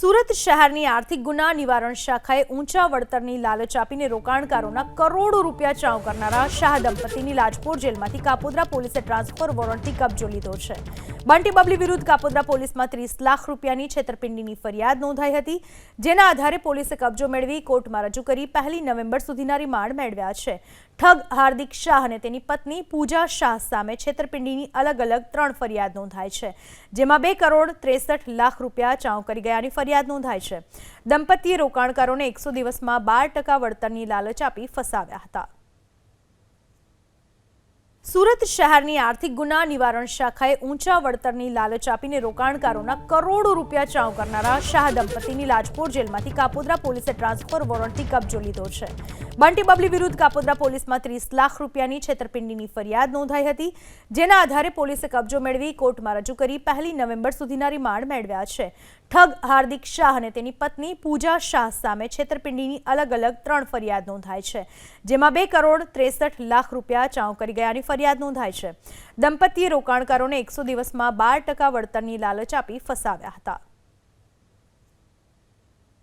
સુરત શહેરની આર્થિક ગુના નિવારણ શાખાએ ઊંચા વળતરની લાલચ આપીને રોકાણકારોના કરોડો રૂપિયા ચાઉ કરનારા શાહ દંપતીની લાજપોર જેલમાંથી કાપોદ્રા પોલીસે ટ્રાન્સફર વોરંટથી કબજો લીધો છે. બંટી બબલી વિરુદ્ધ કાપોદ્રા પોલીસમાં ત્રીસ લાખ રૂપિયાની છેતરપિંડીની ફરિયાદ નોંધાઈ હતી, જેના આધારે પોલીસે કબજો મેળવી કોર્ટમાં રજૂ કરી પહેલી નવેમ્બર સુધીના રિમાન્ડ મેળવ્યા છે. ઠગ હાર્દિક શાહ અને તેની પત્ની પૂજા શાહ સામે છેતરપિંડીની અલગ અલગ ત્રણ ફરિયાદ નોંધાઈ છે, જેમાં બે કરોડ ત્રેસઠ લાખ રૂપિયા ચાઉ કરી ગયાની ફરિયાદ નોંધાઈ છે. દંપતીએ રોકાણકારોને એકસો દિવસમાં બાર ટકા વળતરની લાલચ આપી ફસાવ્યા હતા. સુરત શહેરની આર્થિક ગુના નિવારણ શાખાએ ઊંચા વળતરની લાલચ આપીને રોકાણકારોના કરોડો રૂપિયા ચાઉ કરનારા શાહ દંપતીની લાજપોર જેલમાંથી કાપોદ્રા પોલીસે ટ્રાન્સફર વોરંટથી કબજો લીધો છે. બંટી બબલી વિરુદ્ધ કાપોદ્રા પોલીસમાં ત્રીસ લાખ રૂપિયાની છેતરપિંડીની ફરિયાદ નોંધાઈ હતી, જેના આધારે પોલીસે કબજો મેળવી કોર્ટમાં રજૂ કરી પહેલી નવેમ્બર સુધીના રિમાન્ડ મેળવ્યા છે. ઠગ હાર્દિક શાહ અને તેની પત્ની પૂજા શાહ સામે છેતરપિંડીની અલગ અલગ ત્રણ ફરિયાદ નોંધાઈ છે, જેમાં બે કરોડ ત્રેસઠ લાખ રૂપિયા ચાઉ કરી ગયાની ફરિયાદ નોંધાઈ છે. દંપતીએ રોકાણકારોને એકસો દિવસમાં બાર ટકા વળતરની લાલચ આપી ફસાવ્યા હતા.